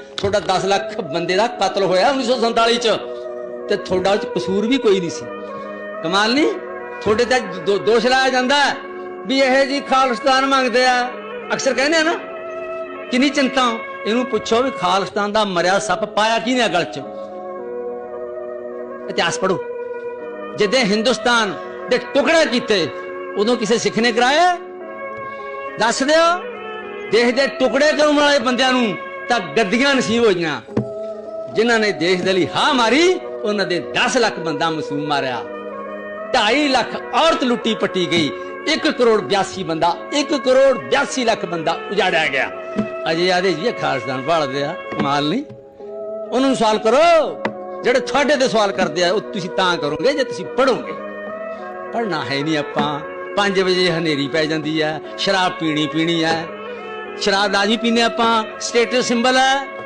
ਤੁਹਾਡਾ 10 ਲੱਖ ਬੰਦੇ ਦਾ ਕਤਲ ਹੋਇਆ 1947 ਚ। ਤੇ ਤੁਹਾਡਾ ਉਹ ਕਸੂਰ ਵੀ ਕੋਈ ਨਹੀਂ ਸੀ। ਕਮਾਲ ਨਹੀਂ? ਤੁਹਾਡੇ ਤੇ ਦੋਸ਼ ਲਾਇਆ ਜਾਂਦਾ ਵੀ ਇਹ ਜੀ ਖਾਲਿਸਤਾਨ ਮੰਗਦੇ ਆ। ਅਕਸਰ ਕਹਿੰਦੇ ਆ ਨਾ, ਕਿੰਨੀ ਚਿੰਤਾ ਇਹਨੂੰ ਪੁੱਛੋ ਵੀ ਖਾਲਿਸਤਾਨ ਦਾ ਮਰਿਆ ਸੱਪ ਪਾਇਆ ਕਿਹਨੇ ਗਲ ਚ? ਇਤਿਹਾਸ ਪੜੋ ਜਦੋਂ ਹਿੰਦੁਸਤਾਨ ਦੇ ਟੁਕੜੇ ਕੀਤੇ, ਉਦੋਂ ਕਿਸੇ ਸਿੱਖ ਨੇ ਕਰਾਇਆ? ਦੱਸ ਦਿਓ, ਦੇਸ਼ ਦੇ ਟੁਕੜੇ ਕਰਨ ਵਾਲੇ ਬੰਦਿਆਂ ਨੂੰ ਤਾਂ ਗੱਦੀਆਂ ਨਸੀਬ ਹੋਈਆਂ। ਜਿਨ੍ਹਾਂ ਨੇ ਦੇਸ਼ ਦੇ ਲਈ ਹਾਂ ਮਾਰੀ, ਉਹਨਾਂ ਦੇ 10 ਲੱਖ ਬੰਦਾ ਮਸੂਮ ਮਾਰਿਆ। 2.5 ਲੱਖ ਔਰਤ ਲੁੱਟੀ ਪੱਟੀ ਗਈ। 1 ਕਰੋੜ 82 ਬੰਦਾ 1 ਕਰੋੜ 82 ਲੱਖ ਬੰਦਾ ਉਜਾੜਿਆ ਗਿਆ। ਅਜੇ ਆਦੇ ਜੀ, ਇਹ ਭਾਲਦੇ ਆ, ਕਮਾਲ ਨਹੀਂ? ਉਹਨਾਂ ਸਵਾਲ ਕਰੋ, ਜਿਹੜੇ ਤੁਹਾਡੇ ਤੇ ਸਵਾਲ ਕਰਦੇ ਆ, ਉਹ ਤੁਸੀਂ ਤਾਂ ਕਰੋਗੇ ਜੇ ਤੁਸੀਂ ਪੜੋਗੇ ਪੜਨਾ ਹੈ ਨਹੀਂ ਆਪਾਂ। 5 ਵਜੇ ਹਨੇਰੀ ਪੈ ਜਾਂਦੀ ਹੈ, ਸ਼ਰਾਬ ਪੀਣੀ ਪੀਣੀ ਹੈ। ਸ਼ਰਾਬ ਲਾਜ਼ਮੀ ਪੀਨੇ ਆਪਾਂ ਸਟੇਟਸ ਸਿੰਬਲ ਹੈ।